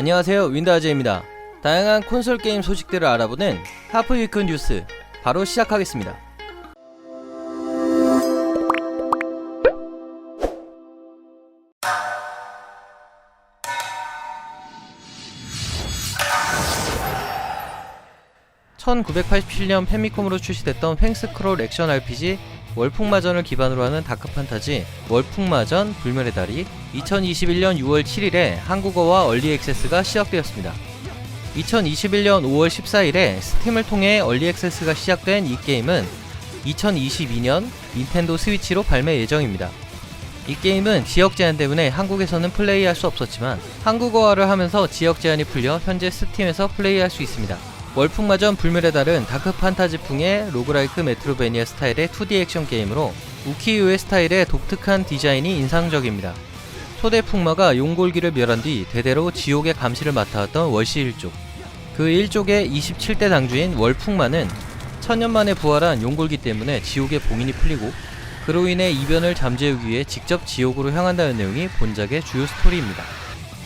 안녕하세요 윈드아재입니다. 다양한 콘솔 게임 소식들을 알아보는 하프 위크 뉴스 바로 시작하겠습니다. (1987년) 페미콤으로 출시됐던 횡스크롤 액션 RPG 월풍마전을 기반으로 하는 다크판타지 월풍마전 불멸의 달이 2021년 6월 7일에 한국어와 얼리 액세스가 시작되었습니다. 2021년 5월 14일에 스팀을 통해 얼리 액세스가 시작된 이 게임은 2022년 닌텐도 스위치로 발매 예정입니다. 이 게임은 지역 제한 때문에 한국에서는 플레이할 수 없었지만 한국어화를 하면서 지역 제한이 풀려 현재 스팀에서 플레이할 수 있습니다. 월풍마전 불멸의 달은 다크 판타지풍의 로그라이크 메트로베니아 스타일의 2D 액션 게임으로 우키유의 스타일의 독특한 디자인이 인상적입니다. 초대 풍마가 용골기를 멸한 뒤 대대로 지옥의 감시를 맡아왔던 월시 일족. 그 일족의 27대 당주인 월풍마는 천년 만에 부활한 용골기 때문에 지옥의 봉인이 풀리고 그로 인해 이변을 잠재우기 위해 직접 지옥으로 향한다는 내용이 본작의 주요 스토리입니다.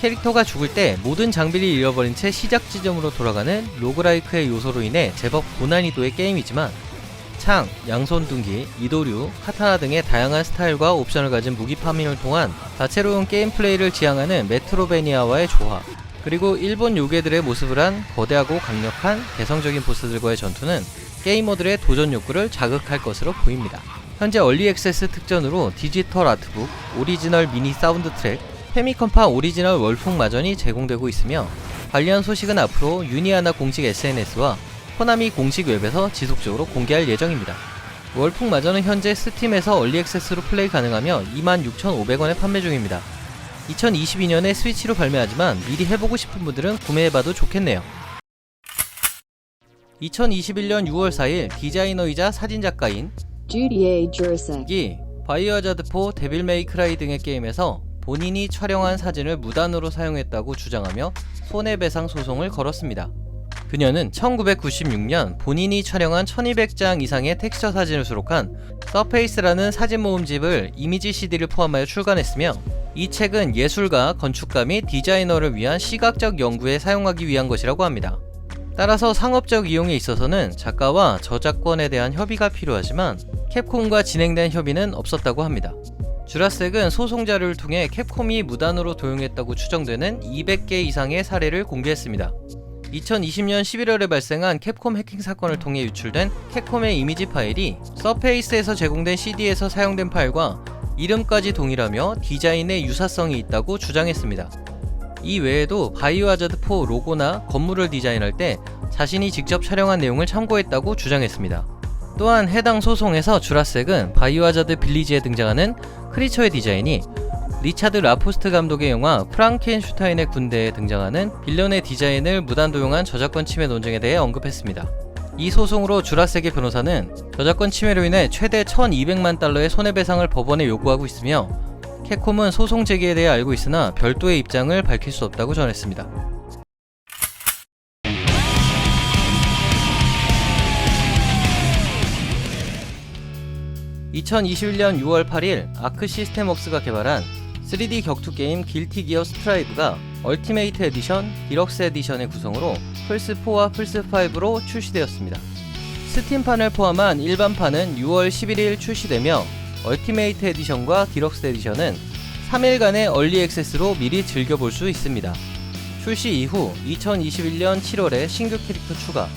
캐릭터가 죽을 때 모든 장비를 잃어버린 채 시작 지점으로 돌아가는 로그라이크의 요소로 인해 제법 고난이도의 게임이지만 창, 양손둔기, 이도류, 카타나 등의 다양한 스타일과 옵션을 가진 무기 파밍을 통한 다채로운 게임 플레이를 지향하는 메트로베니아와의 조화, 그리고 일본 요괴들의 모습을 한 거대하고 강력한 개성적인 보스들과의 전투는 게이머들의 도전 욕구를 자극할 것으로 보입니다. 현재 얼리 액세스 특전으로 디지털 아트북, 오리지널 미니 사운드 트랙, 페미컴파 오리지널 월풍 마전이 제공되고 있으며 관련 소식은 앞으로 유니아나 공식 SNS와 코나미 공식 웹에서 지속적으로 공개할 예정입니다. 월풍 마전은 현재 스팀에서 얼리 액세스로 플레이 가능하며 26,500원에 판매 중입니다. 2022년에 스위치로 발매하지만 미리 해보고 싶은 분들은 구매해봐도 좋겠네요. 2021년 6월 4일 디자이너이자 사진작가인 Judy A. Jurasek. 이 바이오하자드4 데빌 메이크라이 등의 게임에서 본인이 촬영한 사진을 무단으로 사용했다고 주장하며 손해배상 소송을 걸었습니다. 그녀는 1996년 본인이 촬영한 1200장 이상의 텍스처 사진을 수록한 서페이스라는 사진 모음집을 이미지 CD를 포함하여 출간했으며 이 책은 예술가, 건축가 및 디자이너를 위한 시각적 연구에 사용하기 위한 것이라고 합니다. 따라서 상업적 이용에 있어서는 작가와 저작권에 대한 협의가 필요하지만 캡콤과 진행된 협의는 없었다고 합니다. 주라색은 소송 자료를 통해 캡콤이 무단으로 도용했다고 추정되는 200개 이상의 사례를 공개했습니다. 2020년 11월에 발생한 캡콤 해킹 사건을 통해 유출된 캡콤의 이미지 파일이 서페이스에서 제공된 CD에서 사용된 파일과 이름까지 동일하며 디자인에 유사성이 있다고 주장했습니다. 이 외에도 바이오하자드4 로고나 건물을 디자인할 때 자신이 직접 촬영한 내용을 참고했다고 주장했습니다. 또한 해당 소송에서 주라색은 바이오하자드 빌리지에 등장하는 크리처의 디자인이 리차드 라포스트 감독의 영화 프랑켄슈타인의 군대에 등장하는 빌런의 디자인을 무단 도용한 저작권 침해 논쟁에 대해 언급했습니다. 이 소송으로 주라색의 변호사는 저작권 침해로 인해 최대 1200만 달러의 손해배상을 법원에 요구하고 있으며 캡콤은 소송 제기에 대해 알고 있으나 별도의 입장을 밝힐 수 없다고 전했습니다. (2021년 6월 8일) 아크 시스템웍스가 개발한 3D 격투 게임 길티 기어 스트라이브가 얼티메이트 에디션, 디럭스 에디션의 구성으로 플스4와 플스5로 출시되었습니다. 스팀판을 포함한 일반판은 6월 11일 출시되며 얼티메이트 에디션과 디럭스 에디션은 3일간의 얼리 액세스로 미리 즐겨볼 수 있습니다. 출시 이후 2021년 7월에 신규 캐릭터 추가,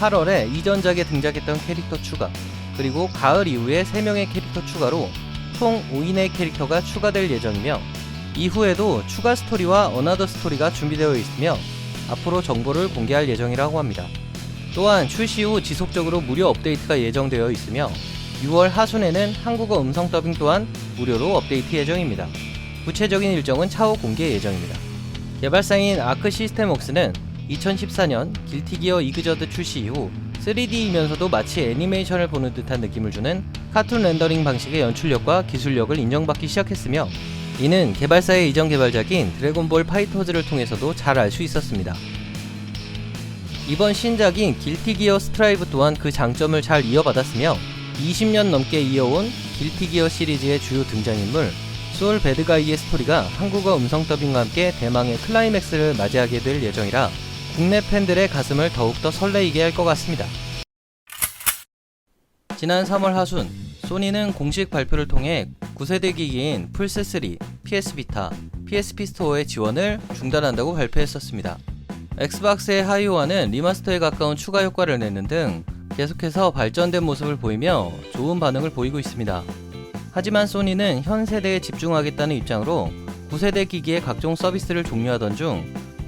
8월에 이전작에 등장했던 캐릭터 추가, 그리고 가을 이후에 3명의 캐릭터 추가로 총 5인의 캐릭터가 추가될 예정이며 이후에도 추가 스토리와 어나더 스토리가 준비되어 있으며 앞으로 정보를 공개할 예정이라고 합니다. 또한 출시 후 지속적으로 무료 업데이트가 예정되어 있으며 6월 하순에는 한국어 음성 더빙 또한 무료로 업데이트 예정입니다. 구체적인 일정은 차후 공개 예정입니다. 개발사인 아크 시스템웍스는 2014년 길티기어 이그저드 출시 이후 3D이면서도 마치 애니메이션을 보는 듯한 느낌을 주는 카툰 렌더링 방식의 연출력과 기술력을 인정받기 시작했으며 이는 개발사의 이전 개발작인 드래곤볼 파이터즈를 통해서도 잘 알 수 있었습니다. 이번 신작인 길티 기어 스트라이브 또한 그 장점을 잘 이어받았으며 20년 넘게 이어온 길티 기어 시리즈의 주요 등장인물 소울 배드가이의 스토리가 한국어 음성 더빙과 함께 대망의 클라이맥스를 맞이하게 될 예정이라 국내 팬들의 가슴을 더욱더 설레이게 할 것 같습니다. 지난 3월 하순 소니는 공식 발표를 통해 9세대 기기인 플스3, PS 비타, PSP 스토어의 지원을 중단한다고 발표했었습니다. 엑스박스의 하이오와는 리마스터에 가까운 추가 효과를 내는 등 계속해서 발전된 모습을 보이며 좋은 반응을 보이고 있습니다. 하지만 소니는 현 세대에 집중하겠다는 입장으로 9세대 기기의 각종 서비스를 종료하던 중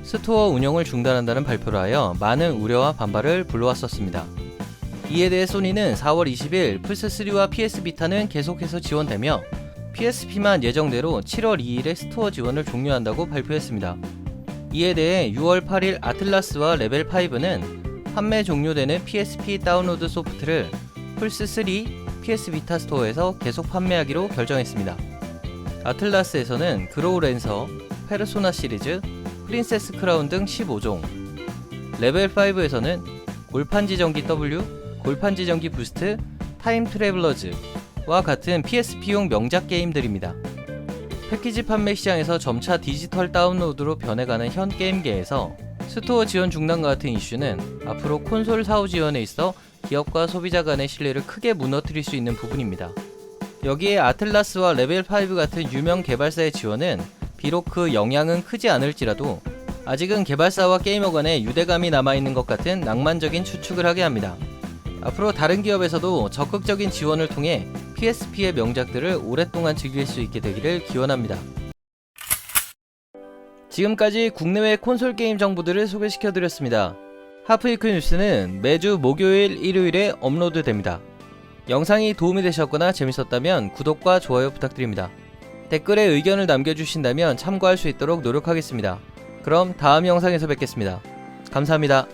스토어 운영을 중단한다는 발표를 하여 많은 우려와 반발을 불러왔었습니다. 이에 대해 소니는 4월 20일 플스3와 PS 비타는 계속해서 지원되며 PSP만 예정대로 7월 2일에 스토어 지원을 종료한다고 발표했습니다. 이에 대해 6월 8일 아틀라스와 레벨 5는 판매 종료되는 PSP 다운로드 소프트를 플스3, PS 비타 스토어에서 계속 판매하기로 결정했습니다. 아틀라스에서는 그로우 랜서, 페르소나 시리즈, 프린세스 크라운 등 15종, 레벨 5에서는 골판 지정기 W, 골판 지정기 부스트, 타임 트래블러즈와 같은 PSP용 명작 게임들입니다. 패키지 판매 시장에서 점차 디지털 다운로드로 변해가는 현 게임계에서 스토어 지원 중단과 같은 이슈는 앞으로 콘솔 사후 지원에 있어 기업과 소비자 간의 신뢰를 크게 무너뜨릴 수 있는 부분입니다. 여기에 아틀라스와 레벨 5 같은 유명 개발사의 지원은 비록 그 영향은 크지 않을지라도 아직은 개발사와 게이머 간의 유대감이 남아있는 것 같은 낭만적인 추측을 하게 합니다. 앞으로 다른 기업에서도 적극적인 지원을 통해 PSP의 명작들을 오랫동안 즐길 수 있게 되기를 기원합니다. 지금까지 국내외 콘솔 게임 정보들을 소개시켜드렸습니다. 하프이크 뉴스는 매주 목요일, 일요일에 업로드됩니다. 영상이 도움이 되셨거나 재밌었다면 구독과 좋아요 부탁드립니다. 댓글에 의견을 남겨주신다면 참고할 수 있도록 노력하겠습니다. 그럼 다음 영상에서 뵙겠습니다. 감사합니다.